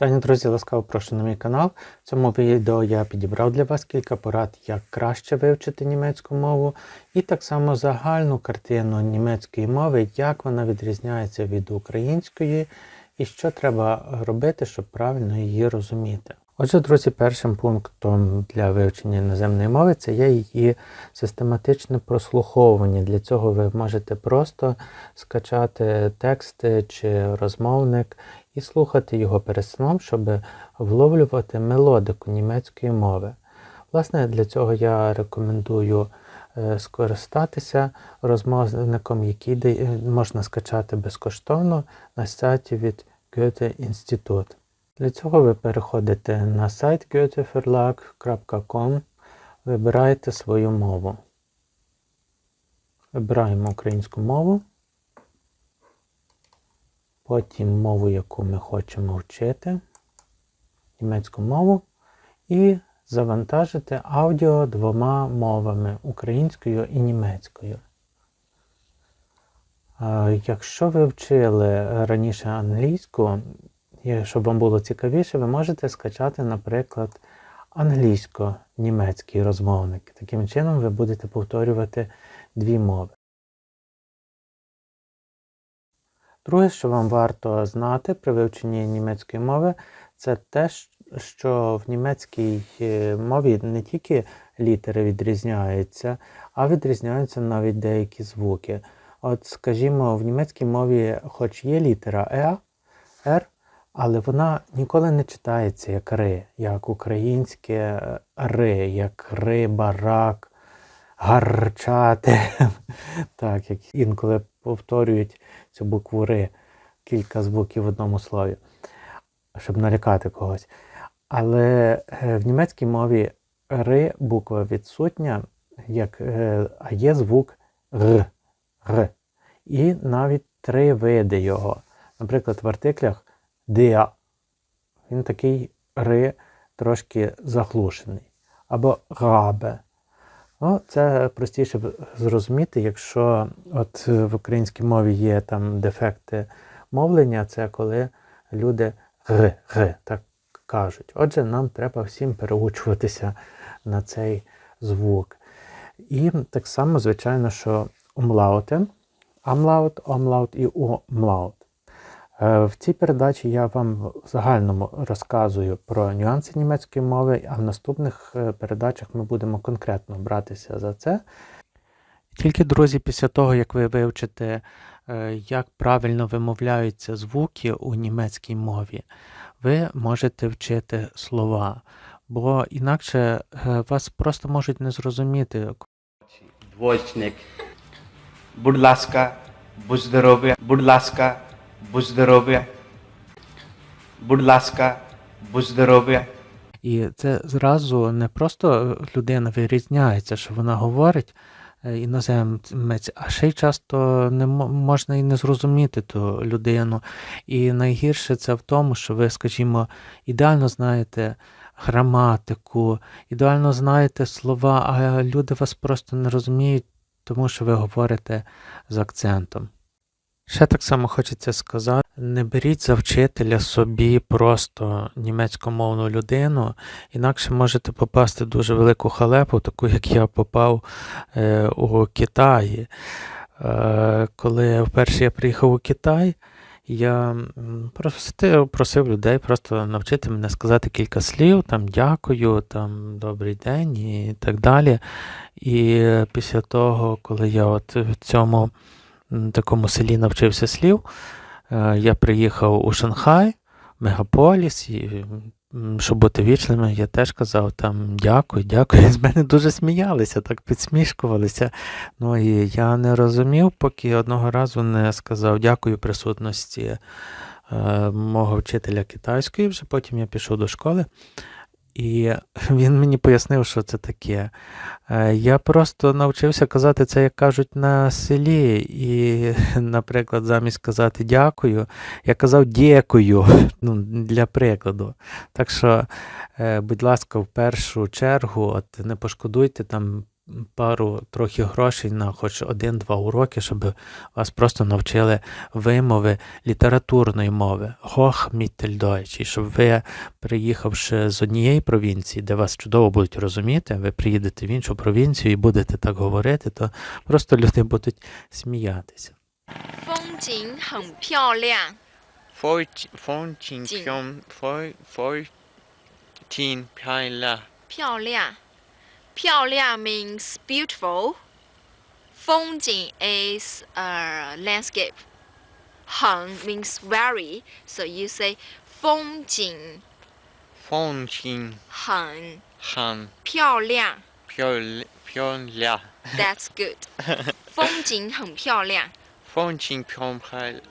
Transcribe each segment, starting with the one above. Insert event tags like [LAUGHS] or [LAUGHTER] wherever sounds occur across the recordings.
Вітання, друзі, ласкаво прошу на мій канал. В цьому відео я підібрав для вас кілька порад, як краще вивчити німецьку мову, і так само загальну картину німецької мови, як вона відрізняється від української, і що треба робити, щоб правильно її розуміти. Отже, друзі, першим пунктом для вивчення іноземної мови це є її систематичне прослуховування. Для цього ви можете просто скачати тексти чи розмовник і слухати його перед сном, щоб вловлювати мелодику німецької мови. Власне, для цього я рекомендую е, скористатися розмовником, який можна скачати безкоштовно на сайті від Goethe Institut. Для цього ви переходите на сайт goetheverlag.com, вибираєте свою мову. Вибираємо українську мову, потім мову, яку ми хочемо вчити, німецьку мову, і завантажити аудіо двома мовами українською і німецькою. Якщо ви вчили раніше англійську, щоб вам було цікавіше, ви можете скачати, наприклад, англійсько-німецький розмовник. Таким чином ви будете повторювати дві мови. Друге, що вам варто знати при вивченні німецької мови, це те, що в німецькій е, мові не тільки літери відрізняються, а відрізняються навіть деякі звуки. От, скажімо, в німецькій мові, хоч є літера Е, Р, але вона ніколи не читається як Ри, як українське е, Ри, як риба, рак, гарчати. [LAUGHS] Так, як інколи повторюють цю букву Ри, кілька звуків в одному слові, щоб налякати когось. Але е, в німецькій мові Ри буква відсутня, як, е, а є звук Р. Р. І навіть три види його. Наприклад, в артиклях der. Він такий ри трошки заглушений. Або рабе. Ну, це простіше зрозуміти, якщо от в українській мові є там дефекти мовлення, це коли люди г, г, так кажуть. Отже, нам треба всім переучуватися на цей звук. І так само, звичайно, що умлаути, амлаут, омлаут і умлаут. Е, В цій передачі я вам в загальному розказую про нюанси німецької мови, а в наступних е, передачах ми будемо конкретно братися за це. Тільки, друзі, після того, як ви вивчите, е, як правильно вимовляються звуки у німецькій мові, ви можете вчити слова, бо інакше вас просто можуть не зрозуміти, Двоечник. Будь ласка, будь здорові. Будь ласка, будь здорові. Будь ласка, будь здорові. І це зразу не просто людина вирізняється, що вона говорить е, іноземець, а ще й часто не можна і не зрозуміти ту людину. І найгірше це в тому, що ви, скажімо, ідеально знаєте граматику, ідеально знаєте слова, а люди вас просто не розуміють, тому що ви говорите з акцентом. Ще так само хочеться сказати: не беріть за вчителя собі просто німецькомовну людину, інакше можете попасти в дуже велику халепу, таку як я попав е, у Китаї. Е, коли вперше я приїхав у Китай, я просив, просив людей просто навчити мене сказати кілька слів, там дякую, там добрий день і так далі. І після того, коли я от в цьому м, такому селі навчився слів, е, я приїхав у Шанхай, мегаполіс, і щоб бути вічними, я теж казав там дякую, дякую. З мене дуже сміялися, так підсмішкувалися. Ну і я не розумів, поки одного разу не сказав дякую присутності е, мого вчителя китайської. Вже потім я пішов до школи. І [LAUGHS] він мені пояснив, що це таке. Е, Я просто навчився казати це, як кажуть, на селі. І, [LAUGHS] наприклад, замість казати дякую, я казав дякую [LAUGHS] ну, для прикладу. Так що, е, будь ласка, в першу чергу, от не пошкодуйте там пару трохи грошей на хоч один-два уроки, щоб вас просто навчили вимови літературної мови, Hoch Mitteldeutsch, і щоб ви, приїхавши з однієї провінції, де вас чудово будуть розуміти, ви приїдете в іншу провінцію і будете так говорити, то просто люди будуть сміятися. 风景很漂亮，风风景景漂风风景漂亮，漂亮， 漂亮 means beautiful. 风景 is a landscape. 很 means very. So you say 风景风景很很漂亮。漂亮漂亮， That's good. [LAUGHS] 风景很漂亮。风景漂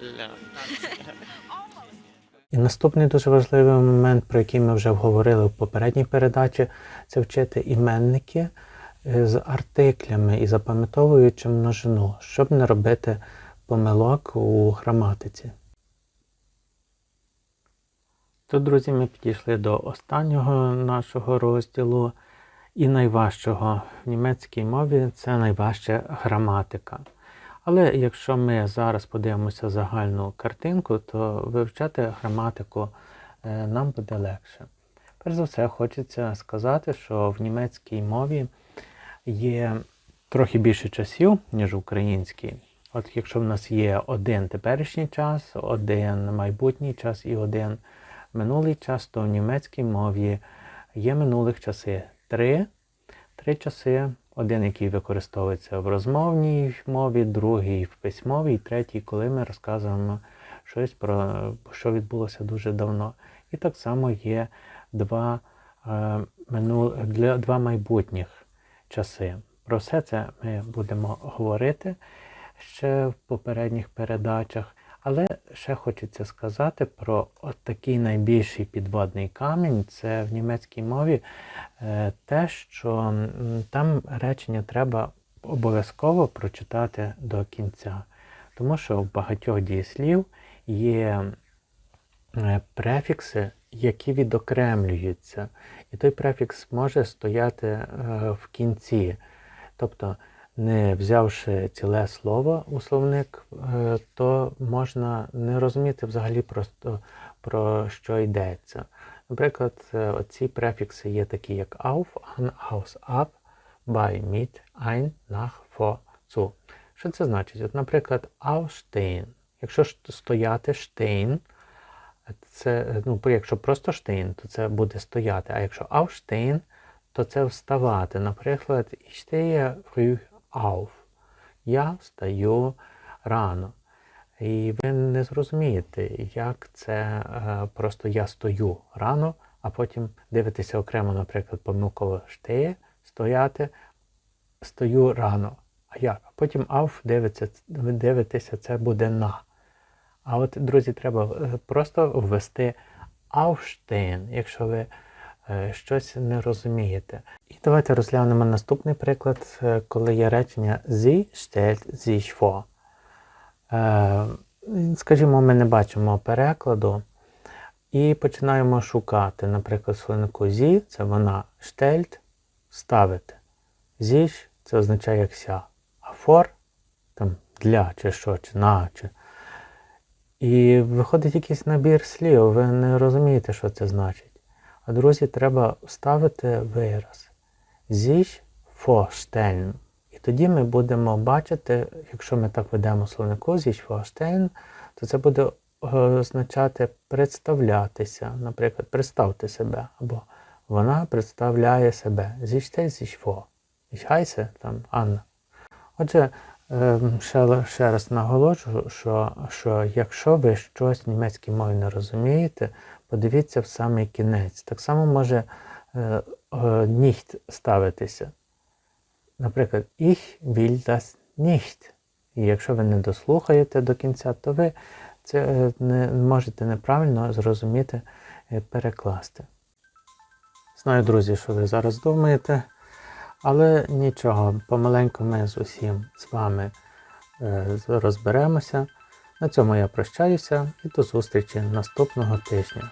亮。 [LAUGHS] [LAUGHS] І наступний дуже важливий момент, про який ми вже говорили в попередній передачі, це вчити іменники е, з артиклями і запам'ятовуючи множину, щоб не робити помилок у граматиці. То, друзі, ми підійшли до останнього нашого розділу. І найважчого в німецькій мові це найважча граматика. Але якщо ми зараз подивимося загальну картинку, то вивчати граматику е, нам буде легше. Перш за все, хочеться сказати, що в німецькій мові є трохи більше часів, ніж в українській. От якщо в нас є один теперішній час, один майбутній час і один минулий час, то в німецькій мові є минулих часи три, три часи. Один, який використовується в розмовній мові, другий в письмовій, третій, коли ми розказуємо щось про що відбулося дуже давно. І так само є два, е, минул, для, два майбутніх часи. Про все це ми будемо говорити ще в попередніх передачах. Але ще хочеться сказати про от такий найбільший підводний камінь. Це в німецькій мові е, те, що там речення треба обов'язково прочитати до кінця. Тому що в багатьох дієслів є е, префікси, які відокремлюються. І той префікс може стояти е, в кінці. Тобто, не взявши ціле слово у словник, е, то можна не розуміти взагалі просто про що йдеться. Наприклад, е, оці префікси є такі, як auf, an, aus, ab, bei, mit, ein, nach, vor, zu. Що це значить? От, наприклад, aufstehen. Якщо стояти stehen, це, ну, якщо просто stehen, то це буде стояти. А якщо aufstehen, то це вставати. Наприклад, ich stehe früh auf. Я встаю рано. І ви не зрозумієте, як це е, просто я стою рано, а потім дивитеся окремо, наприклад, помилково штеє, стояти, стою рано. А як? А потім auf дивиться, ви дивитеся, це буде на. А от, друзі, треба е, просто ввести aufstehen, якщо ви щось не розумієте. І давайте розглянемо наступний приклад, е, коли є речення Sie stellt sich vor. Е, Скажімо, ми не бачимо перекладу і починаємо шукати. Наприклад, словнику «зі» це вона «штельт» ставити. «Зіш» це означає як ся. А «фор» там для чи що, чи на, чи. І виходить якийсь набір слів, ви не розумієте, що це значить. А друзі, треба вставити вираз. Зіш vorstellen. І тоді ми будемо бачити, якщо ми так ведемо словнику зіш vorstellen, то це буде е, означати представлятися. Наприклад, представте себе. Або вона представляє себе. Зі стель зі vor. Ich там Анна. Отже, ще, ще раз наголошую, що, що якщо ви щось німецькій мові не розумієте, подивіться в самий кінець. Так само може е, е, ставитися. Наприклад, ich will das nicht. І якщо ви не дослухаєте до кінця, то ви це е, не можете неправильно зрозуміти, е, перекласти. Знаю, друзі, що ви зараз думаєте, але нічого, помаленьку ми з усім з вами е, розберемося. На цьому я прощаюся і до зустрічі наступного тижня.